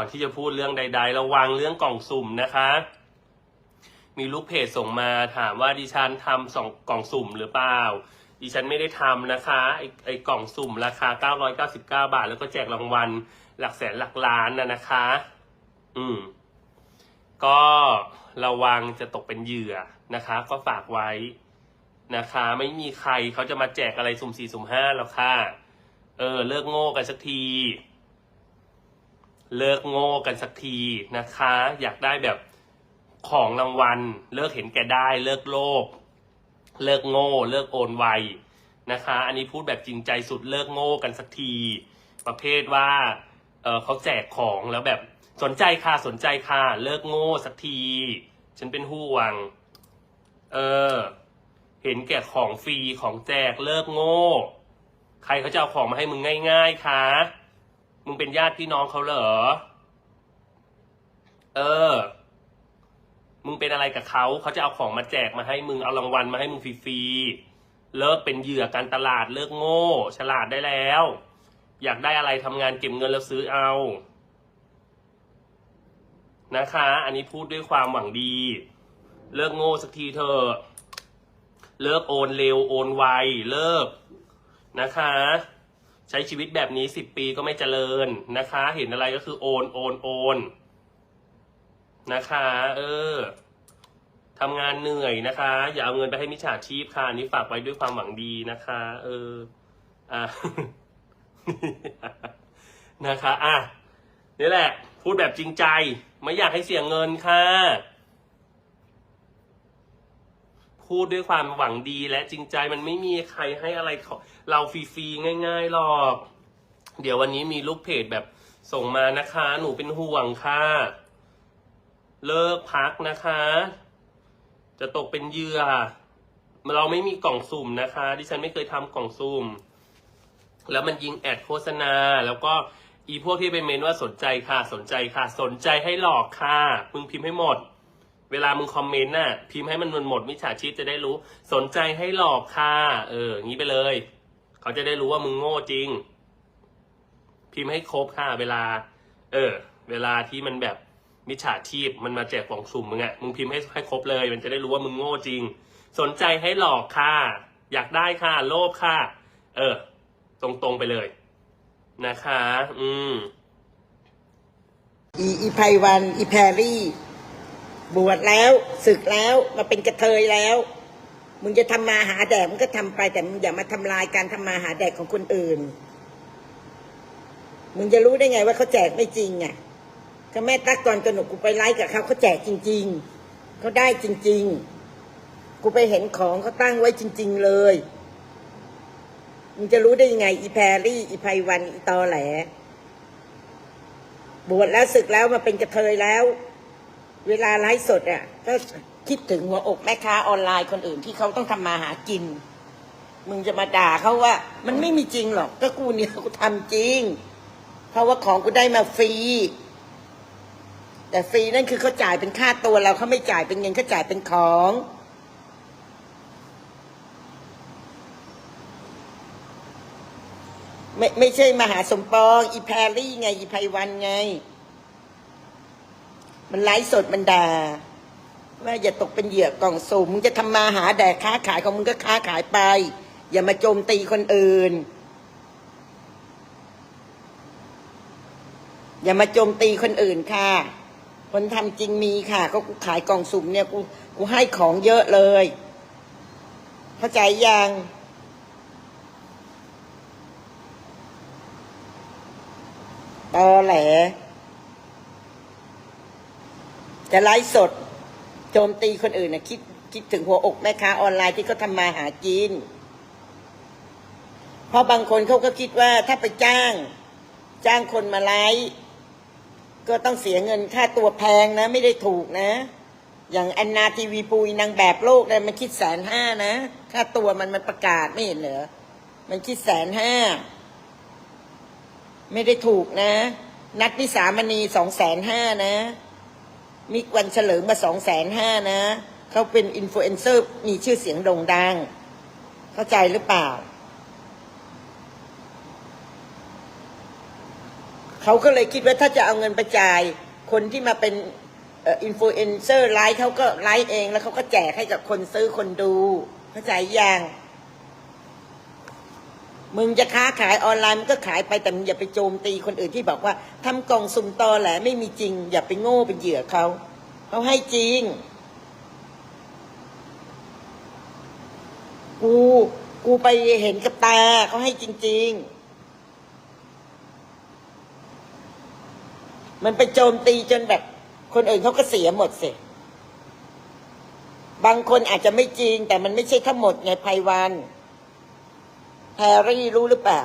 ก่อนที่จะพูดเรื่องใด ๆ ระวังเรื่องกล่องสุ่มนะคะ มีลูกเพจส่งมาถามว่าดิฉันทำสองกล่องสุ่มหรือเปล่า ดิฉันไม่ได้ทำนะคะไอไอกล่องสุ่มราคา 999 บาท แล้วก็แจกรางวัลหลักแสนหลักล้านนะนะคะ อืม ก็ระวังจะตกเป็นเหยื่อนะคะ ก็ฝากไว้นะคะ ไม่มีใครเขาจะมาแจกอะไรสุ่มสี่สุ่มห้าหรอกค่ะ เออ เลิกโง่กันสักที เลิกโง่กันสักทีนะคะ อยากได้แบบของรางวัล เลิกเห็นแก่ได้ เลิกโลภเลิกโง่ เลิกโอนไวนะคะ อันนี้พูดแบบจริงใจสุดเลิกโง่กันสักที ประเภทว่าเออเขาแจกของแล้วแบบสนใจค่ะสนใจค่ะ เลิกโง่สักที ฉันเป็นห่วงเออ เห็นแก่ของฟรีของแจกเลิกโง่ ใครเขาจะเอาของมาให้มึงง่าย ๆคะ มึงเป็นญาติพี่น้องเขาเหรอ เออ มึงเป็นอะไรกับเขาเขาจะเอาของมาแจกมาให้มึงเอารางวัลมาให้มึงฟรีๆเลิกเป็นเหยื่อการตลาดเลิกโง่ ฉลาดได้แล้ว อยากได้อะไรทำงานเก็บเงินแล้วซื้อเอานะคะ อันนี้พูดด้วยความหวังดี เลิกโง่สักทีเถอะ เลิกโอนเร็วโอนไว เลิกนะคะ ใช้ชีวิตแบบนี้สิบปีก็ไม่เจริญนะคะ เห็นอะไรก็คือโอนโอนโอนนะคะ เออทำงานเหนื่อยนะคะ อย่าเอาเงินไปให้มิจฉาชีพค่ะนนี้ฝากไว้ด้วยความหวังดีนะคะ เอออะนะคะอะนี่แหละ พูดแบบจริงใจ ไม่อยากให้เสียเงินค่ะ พูดด้วยความหวังดีและจริงใจมันไม่มีใครให้อะไรเขาเราฟรีๆง่าย ๆหรอก เดี๋ยววันนี้มีลูกเพจแบบส่งมานะคะ หนูเป็นห่วงค่ะ เลิกพักนะคะ จะตกเป็นเหยื่อเราไม่มีกล่องสุ่มนะคะ ดิฉันไม่เคยทำกล่องสุ่ม แล้วมันยิงแอดโฆษณา แล้วก็อีพวกที่ไปเมนว่าสนใจค่ะ สนใจค่ะ สนใจให้หลอกค่ะ มึงพิมพ์ให้หมด เวลามึงคอมเมนต์น่ะ พิมพ์ให้มันหมดมิจฉาชีพจะได้รู้ สนใจให้หลอกค่ะ เอองี้ไปเลย เขาจะได้รู้ว่ามึงโง่จริง พิมพ์ให้ครบค่ะ เวลา เออ เวลาที่มันแบบมิจฉาชีพมันมาแจกกล่องสุ่มมึงอะมึงพิมพ์ให้ให้ครบเลย มันจะได้รู้ว่ามึงโง่จริง สนใจให้หลอกค่ะ อยากได้ค่ะ โลภค่ะ เออ ตรงๆไปเลย นะคะ อืม อีอีไพวัน อีแพรรี่ บวชแล้วศึกแล้วมาเป็นกระเทยแล้ว มึงจะทำมาหาแดกมึงก็ทำไปแต่มึงอย่ามาทำลายการทำมาหาแดกของคนอื่น มึงจะรู้ได้ไงว่าเขาแจกไม่จริงอะก็แม่ตักตอนกระหนกกูไปไลฟ์กับเขาเขาแจกจริง ๆเขาได้จริง ๆ กูไปเห็นของเขาตั้งไว้จริง ๆ เลย มึงจะรู้ได้ยังไง อีแพรรี่อีไพวันอีตอแหลบวชแล้วศึกแล้วมาเป็นกระเทยแล้ว เวลาไลฟ์สดอะก็คิดถึงหัวอกแม่ค้าออนไลน์คนอื่นที่เขาต้องทำมาหากิน มึงจะมาด่าเขาว่า มันไม่มีจริงหรอก ก็กูเนี่ยกูทำจริง เพราะว่าของกูได้มาฟรี แต่ฟรีนั่นคือเขาจ่ายเป็นค่าตัวเราเขาไม่จ่ายเป็นเงินเขาจ่ายเป็นของไม่ไม่ใช่มหาสมปอง อีแพรรี่ไง อีไพวันไง มันไลฟ์สดมันด่าว่าอย่าตกเป็นเหยื่อกล่องสุ่มมึงจะทำมาหาแดกค้าขายของมึงก็ค้าขายไป อย่ามาโจมตีคนอื่น อย่ามาโจมตีคนอื่นค่ะ คนทำจริงมีค่ะ ก็กูขายกล่องสุ่มเนี่ยกูกูให้ของเยอะเลย เข้าใจยังตอแหล จะไลฟ์สดโจมตีคนอื่นนะคิดคิดถึงหัวอกแม่ค้าออนไลน์ที่เขาทำมาหากินเพราะบางคนเขาก็คิดว่าถ้าไปจ้าง จ้างคนมาไลฟ์ก็ต้องเสียเงินค่าตัวแพงนะ ไม่ได้ถูกนะ อย่างแอนนาทีวีปุยนางแบบโลกเนี่ยมันคิดแสนห้านะค่าตัวมันมันประกาศไม่เห็นเหรอมันคิดแสนห้าไม่ได้ถูกนะ นัดนิสามณีสองแสนห้านะ มิกวันเฉลิมมาสองแสนห้านะ เขาเป็นอินฟลูเอนเซอร์มีชื่อเสียงโด่งดัง เข้าใจหรือเปล่า เขาก็เลยคิดว่าถ้าจะเอาเงินไปจ่าย คนที่มาเป็นอินฟลูเอนเซอร์ไลฟ์เขาก็ไลฟ์เองแล้วเขาก็แจกให้กับคนซื้อคนดู เข้าใจยัง มึงจะค้าขายออนไลน์มึงก็ขายไปแต่มึงอย่าไปโจมตีคนอื่นที่บอกว่าทำกล่องสุ่มตอแหลไม่มีจริง อย่าไปโง่เป็นเหยื่อเขาเขาให้จริง กูกูไปเห็นกับตาเขาให้จริง ๆ มันไปโจมตีจนแบบ คนอื่นเขาก็เสียหมดสิบางคนอาจจะไม่จริง แต่มันไม่ใช่ทั้งหมดไงไพวัน แฮร์รี่รู้หรือเปล่า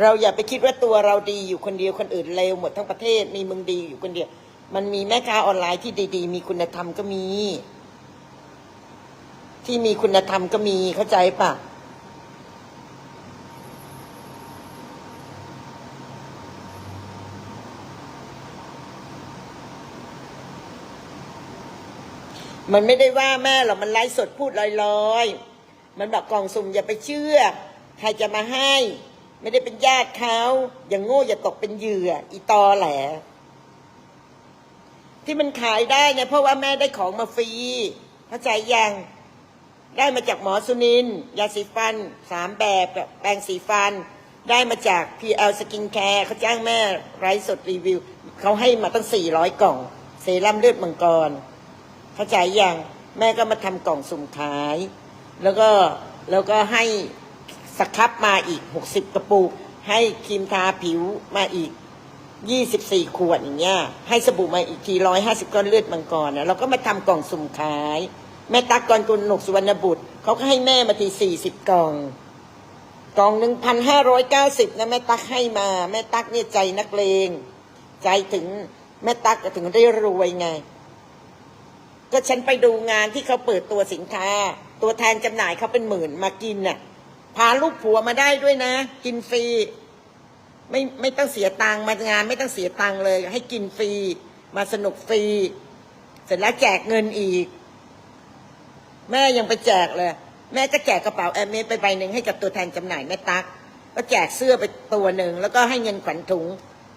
เราอย่าไปคิดว่าตัวเราดีอยู่คนเดียวคนอื่นเลวหมดทั้งประเทศ มีมึงดีอยู่คนเดียว มันมีแม่ค้าออนไลน์ที่ดี ๆ มีคุณธรรมก็มี ที่มีคุณธรรมก็มีเข้าใจปะ มันไม่ได้ว่าแม่หรอกมันไลฟ์สดพูดลอยๆ มันบอกกล่องสุ่มอย่าไปเชื่อ ใครจะมาให้ ไม่ได้เป็นญาติเขาอย่างโง่อย่าตกเป็นเหยื่อ อีตอแหลที่มันขายได้เนี่ยเพราะว่าแม่ได้ของมาฟรีเข้าใจยังได้มาจากหมอสุนินยาสีฟันสามแบบแบบแปรงสีฟัน ได้มาจาก PL Skin Care เขาจ้างแม่ไร้สดรีวิว เขาให้มาตั้ง 400 กล่อง เซรั่มเลือดมังกร เข้าใจยังแม่ก็มาทำกล่องสุ่มขาย แล้วก็แล้วก็ให้สครับมาอีก60กระปุก ให้ครีมทาผิวมาอีก24ขวดอย่างเงี้ยให้สบู่มาอีกที150ก้อนเลือดมังกรนะเราก็มาทำกล่องสุ่มขาย แม่ตักกรกุลหนกสุวรรณบุตรเขาก็ให้แม่มาที40กล่อง กล่องหนึ่งพันห้าร้อยเก้าสิบนะแม่ตักให้มา แม่ตักเนี่ยใจนักเลง ใจถึงแม่ตักก็ถึงได้รวยไง ก็ฉันไปดูงานที่เขาเปิดตัวสินค้า ตัวแทนจำหน่ายเขาเป็นหมื่นมากินน่ะ พาลูกผัวมาได้ด้วยนะ กินฟรี ไม่ไม่ต้องเสียตังค์มางาน ไม่ต้องเสียตังค์เลย ให้กินฟรี มาสนุกฟรี เสร็จแล้วแจกเงินอีก แม่ยังไปแจกเลย แม่ก็แจกกระเป๋าแอร์เมสไปใบหนึ่งให้กับตัวแทนจำหน่ายแม่ตั๊กก็แจกเสื้อไปตัวหนึ่งแล้วก็ให้เงินขวัญถุง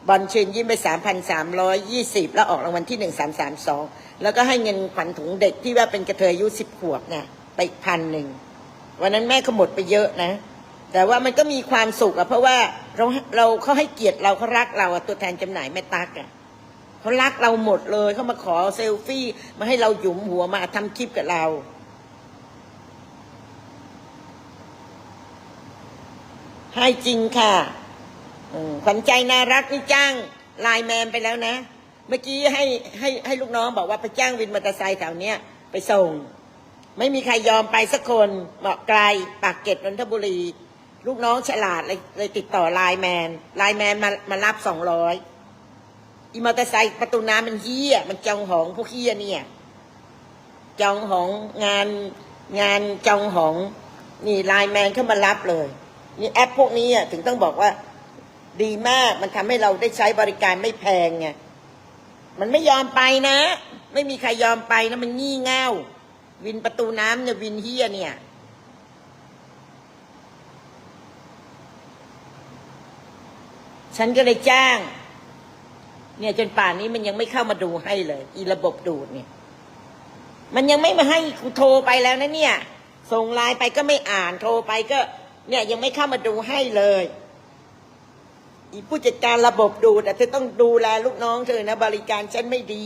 บอลเชิญยิ้มไปสามพันสามร้อยยี่สิบแล้วออกรางวัลที่หนึ่งสามสามสอง แล้วก็ให้เงินขวัญถุงเด็กที่ว่าเป็นกระเทยอายุสิบขวบเนี่ยไปอีกพันหนึ่งวันนั้นแม่ก็หมดไปเยอะนะ แต่ว่ามันก็มีความสุขอะเพราะว่าเราเราเขาให้เกียรติเราเขารักเราอะตัวแทนจำหน่ายแม่ตักอะเขารักเราหมดเลยเขามาขอเซลฟี่ มาให้เราหยุมหัวมาทำคลิปกับเรา ให้จริงค่ะขวัญใจน่ารักนี่จ้างไลน์แมนไปแล้วนะ เมื่อกี้ให้ให้ให้ลูกน้องบอกว่าไปจ้างวินมอเตอร์ไซค์แถวเนี้ยไปส่ง ไม่มีใครยอมไปสักคนบอกไกลปากเกร็ดนนทบุรี ลูกน้องฉลาดเลยเลยติดต่อไลน์แมนไลน์แมนมามารับสองร้อยอีมอเตอร์ไซค์ประตูน้ำมันเฮี้ยมันจองหองพวกเฮี้ยเนี่ย จองหองงานงานจองหอง นี่ไลน์แมนเข้ามารับเลยนี่แอปพวกนี้อะถึงต้องบอกว่า ดีมากมันทำให้เราได้ใช้บริการไม่แพงไง มันไม่ยอมไปนะ ไม่มีใครยอมไปนะมันงี่เง่าวินประตูน้ำเนี่ยวินเฮียเนี่ย ฉันก็เลยจ้าง เนี่ยจนป่านนี้มันยังไม่เข้ามาดูให้เลย อีระบบดูดเนี่ย มันยังไม่มาให้กูโทรไปแล้วนะเนี่ย ส่งไลน์ไปก็ไม่อ่านโทรไปก็ เนี่ยยังไม่เข้ามาดูให้เลย อีผู้จัดการระบบดูแต่เธอต้องดูแลลูกน้องเธอนะ บริการฉันไม่ดี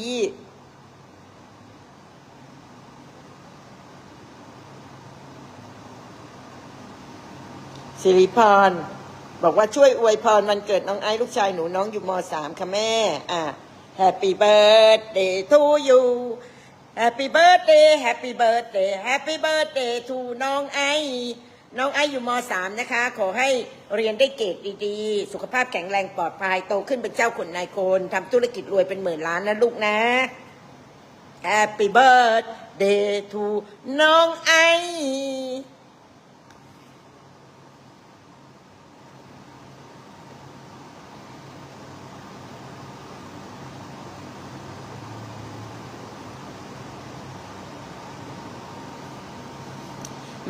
สิริพร บอกว่าช่วยอวยพรวันเกิดน้องไอ้ลูกชายหนูน้องอยู่มสามค่ะแม่ อะ Happy birthday to you Happy birthday Happy birthday Happy birthday to น้องไอ น้องไออยู่มสามนะคะ ขอให้เรียนได้เกรดดีๆ สุขภาพแข็งแรงปลอดภัยโตขึ้นเป็นเจ้าคนนายคนทำธุรกิจรวยเป็นหมื่นล้านนะลูกนะ Happy birthday to น้องไอ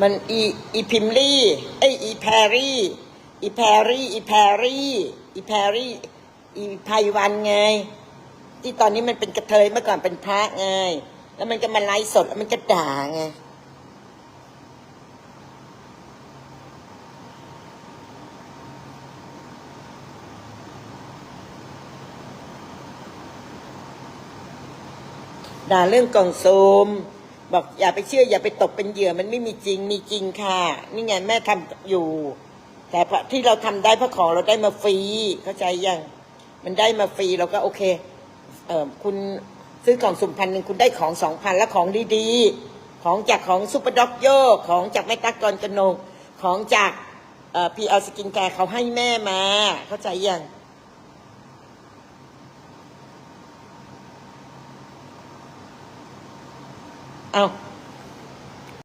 มันอีอีพิมลี่ไออีแพรรี่อีแพรรี่อีแพรรี่อีแพรรี่อีไพวันไง ที่ตอนนี้มันเป็นกระเทยเมื่อก่อนเป็นพระไง แล้วมันก็มาไลฟ์สดแล้วมันก็ด่าไงด่าเรื่องกล่องโซม บอกอย่าไปเชื่อ อย่าไปตกเป็นเหยื่อมันไม่มีจริงมีจริงค่ะ นี่ไงแม่ทำอยู่ แต่ที่เราทำได้เพราะของเราได้มาฟรีเข้าใจยังมันได้มาฟรีเราก็โอเค เออคุณซื้อกล่องสุ่มพันหนึ่งคุณได้ของสองพันแล้วของดีๆ ของจากของซูเปอร์ด็อกโยของจากแม่ตักกรกนกของจากเอ่อพีเอสกินแคร์เขาให้แม่มา เข้าใจยัง เอา